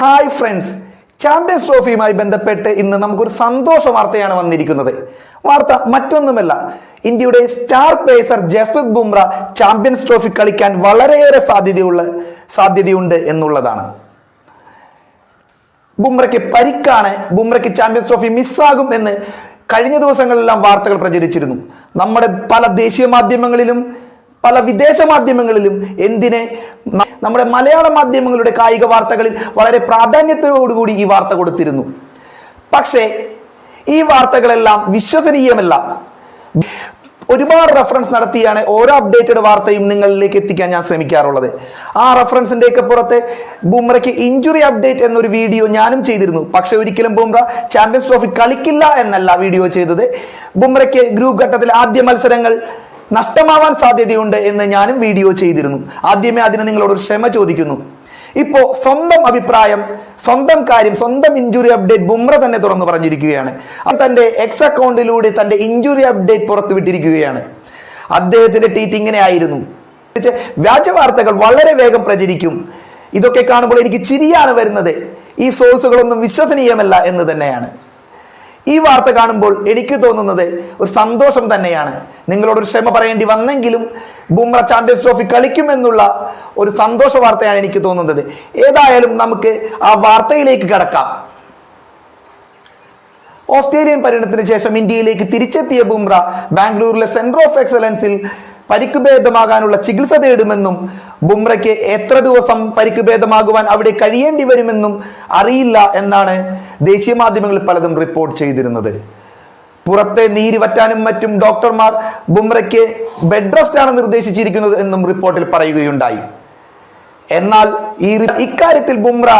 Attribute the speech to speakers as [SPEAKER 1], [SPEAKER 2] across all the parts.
[SPEAKER 1] Hi friends champions ട്രോഫിയുമായി ബന്ധപ്പെട്ട് ഇന്ന് നമുക്കൊരു സന്തോഷ വാർത്തയാണ് വന്നിരിക്കുന്നത്. വാർത്ത മറ്റൊന്നുമല്ല. ഇന്ത്യയുടെ star pacer Jasprit Bumrah champions trophy കളിക്കാൻ വളരെയേറെ സാധ്യതയുള്ള സാധ്യതയുണ്ട് എന്നുള്ളതാണ്. ബുംറയ്ക്ക് പരിക്കാണ് ബുംറയ്ക്ക് ചാമ്പ്യൻസ് ട്രോഫി മിസ്സാകും എന്ന് കഴിഞ്ഞ ദിവസങ്ങളിലെല്ലാം വാർത്തകൾ പ്രചരിച്ചിരുന്നു. നമ്മുടെ പല ദേശീയ മാധ്യമങ്ങളിലും പല വിദേശ മാധ്യമങ്ങളിലും എന്തിനെ നമ്മുടെ മലയാള മാധ്യമങ്ങളുടെ കായിക വാർത്തകളിൽ വളരെ പ്രാധാന്യത്തോടുകൂടി ഈ വാർത്ത കൊടുത്തിരുന്നു. പക്ഷേ ഈ വാർത്തകളെല്ലാം വിശ്വസനീയമല്ല. ഒരുപാട് റെഫറൻസ് നടത്തിയാണ് ഓരോ അപ്ഡേറ്റഡ് വാർത്തയും നിങ്ങളിലേക്ക് എത്തിക്കാൻ ഞാൻ ശ്രമിക്കാറുള്ളത്. ആ റെഫറൻസിന്റെയൊക്കെ പുറത്ത് ബുംറയ്ക്ക് ഇഞ്ചുറി അപ്ഡേറ്റ് എന്നൊരു വീഡിയോ ഞാനും ചെയ്തിരുന്നു. പക്ഷെ ഒരിക്കലും ബുംറ ചാമ്പ്യൻസ് ട്രോഫി കളിക്കില്ല എന്നല്ല വീഡിയോ ചെയ്തത്. ബുംറയ്ക്ക് ഗ്രൂപ്പ് ഘട്ടത്തിൽ ആദ്യ മത്സരങ്ങൾ നഷ്ടമാവാൻ സാധ്യതയുണ്ട് എന്ന് ഞാനും വീഡിയോ ചെയ്തിരുന്നു. ആദ്യമേ അതിന് നിങ്ങളോട് ഒരു ക്ഷമ ചോദിക്കുന്നു. ഇപ്പോ സ്വന്തം അഭിപ്രായം സ്വന്തം കാര്യം സ്വന്തം ഇഞ്ചുറി അപ്ഡേറ്റ് ബുംറ തന്നെ തുറന്നു പറഞ്ഞിരിക്കുകയാണ്. തന്റെ എക്സ് അക്കൗണ്ടിലൂടെ തന്റെ ഇഞ്ചുറി അപ്ഡേറ്റ് പുറത്തുവിട്ടിരിക്കുകയാണ്. അദ്ദേഹത്തിന്റെ ട്വീറ്റ് ഇങ്ങനെ ആയിരുന്നു. വ്യാജ വാർത്തകൾ വളരെ വേഗം പ്രചരിക്കും. ഇതൊക്കെ കാണുമ്പോൾ എനിക്ക് ചിരിയാണ് വരുന്നത്. ഈ സോഴ്സുകളൊന്നും വിശ്വസനീയമല്ല എന്ന് തന്നെയാണ്. ഈ വാർത്ത കാണുമ്പോൾ എനിക്ക് തോന്നുന്നത് ഒരു സന്തോഷം തന്നെയാണ്. നിങ്ങളോട് ഒരു ക്ഷമ പറയേണ്ടി വന്നെങ്കിലും ബുംറ ചാമ്പ്യൻസ് ട്രോഫി കളിക്കുമെന്നുള്ള ഒരു സന്തോഷ വാർത്തയാണ് എനിക്ക് തോന്നുന്നത്. ഏതായാലും നമുക്ക് ആ വാർത്തയിലേക്ക് കടക്കാം. ഓസ്ട്രേലിയൻ പര്യടനത്തിന് ശേഷം ഇന്ത്യയിലേക്ക് തിരിച്ചെത്തിയ ബുംറ ബാംഗ്ലൂരിലെ സെന്റർ ഓഫ് എക്സലൻസിൽ പരിക്ക് ഭേദമാകാനുള്ള ചികിത്സ തേടുമെന്നും ബുംറയ്ക്ക് എത്ര ദിവസം പരിക്ക് ഭേദമാകുവാൻ അവിടെ കഴിയേണ്ടി വരുമെന്നും അറിയില്ല എന്നാണ് ദേശീയ മാധ്യമങ്ങളിൽ പലതും റിപ്പോർട്ട് ചെയ്തിരുന്നത്. പുറത്തെ നീര് വറ്റാനും മറ്റും ഡോക്ടർമാർ ബുംറയ്ക്ക് ബെഡ് റെസ്റ്റ് ആണ് നിർദ്ദേശിച്ചിരിക്കുന്നത് എന്നും റിപ്പോർട്ടിൽ പറയുകയുണ്ടായി. എന്നാൽ ഈ ഇക്കാര്യത്തിൽ ബുംറ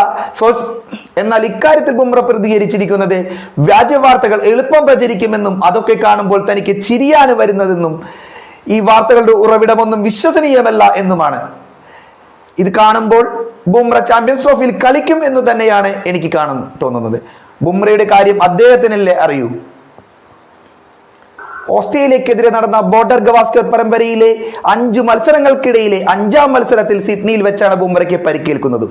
[SPEAKER 1] എന്നാൽ ഇക്കാര്യത്തിൽ ബുംറ പ്രതികരിച്ചിരിക്കുന്നത് വ്യാജ വാർത്തകൾ എളുപ്പം പ്രചരിക്കുമെന്നും അതൊക്കെ കാണുമ്പോൾ തനിക്ക് ചിരിയാണ് വരുന്നതെന്നും ഈ വാർത്തകളുടെ ഉറവിടമൊന്നും വിശ്വസനീയമല്ല എന്നുമാണ്. ഇത് കാണുമ്പോൾ ബുംറ ചാമ്പ്യൻസ് ട്രോഫിയിൽ കളിക്കും എന്ന് തന്നെയാണ് എനിക്ക് കാണാൻ തോന്നുന്നത്. ബുംറയുടെ കാര്യം അദ്ദേഹത്തിനല്ലേ അറിയൂ. ഓസ്ട്രേലിയക്കെതിരെ നടന്ന ബോർഡർ ഗവാസ്കർ പരമ്പരയിലെ അഞ്ചു മത്സരങ്ങൾക്കിടയിലെ അഞ്ചാം മത്സരത്തിൽ സിഡ്നിയിൽ വെച്ചാണ് ബുംറയ്ക്ക് പരിക്കേൽക്കുന്നത്.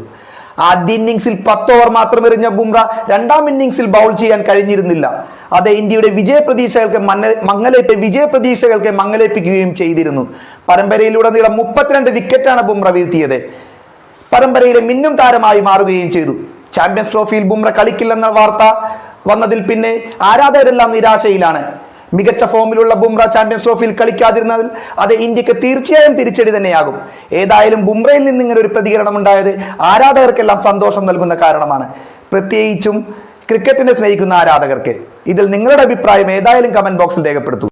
[SPEAKER 1] ആദ്യ ഇന്നിങ്സിൽ പത്ത് ഓവർ മാത്രം എറിഞ്ഞ ബുംറ രണ്ടാം ഇന്നിങ്സിൽ ബൗൾ ചെയ്യാൻ കഴിഞ്ഞിരുന്നില്ല. അത് ഇന്ത്യയുടെ വിജയ പ്രതീക്ഷകൾക്ക് മന്ന- മങ്ങലേറ്റ് വിജയ പ്രതീക്ഷകൾക്ക് മങ്ങലേൽപ്പിക്കുകയും ചെയ്തിരുന്നു. പരമ്പരയിലുടനീളം മുപ്പത്തിരണ്ട് വിക്കറ്റാണ് ബുംറ വീഴ്ത്തിയത്. പരമ്പരയിലെ മിന്നും താരമായി മാറുകയും ചെയ്തു. ചാമ്പ്യൻസ് ട്രോഫിയിൽ ബുംറ കളിക്കില്ലെന്ന വാർത്ത വന്നതിൽ പിന്നെ ആരാധകരെല്ലാം നിരാശയിലാണ്. മികച്ച ഫോമിലുള്ള ബുംറ ചാമ്പ്യൻസ് ട്രോഫിയിൽ കളിക്കാതിരുന്നതിൽ അത് ഇന്ത്യയ്ക്ക് തീർച്ചയായും തിരിച്ചടി തന്നെയാകും. ഏതായാലും ബുംറയിൽ നിന്ന് ഇങ്ങനെ ഒരു പ്രതികരണം ഉണ്ടായത് ആരാധകർക്കെല്ലാം സന്തോഷം നൽകുന്ന കാരണമാണ്. പ്രത്യേകിച്ചും ക്രിക്കറ്റിനെ സ്നേഹിക്കുന്ന ആരാധകർക്ക്. ഇതിൽ നിങ്ങളുടെ അഭിപ്രായം ഏതായാലും കമന്റ് ബോക്സിൽ രേഖപ്പെടുത്തൂ.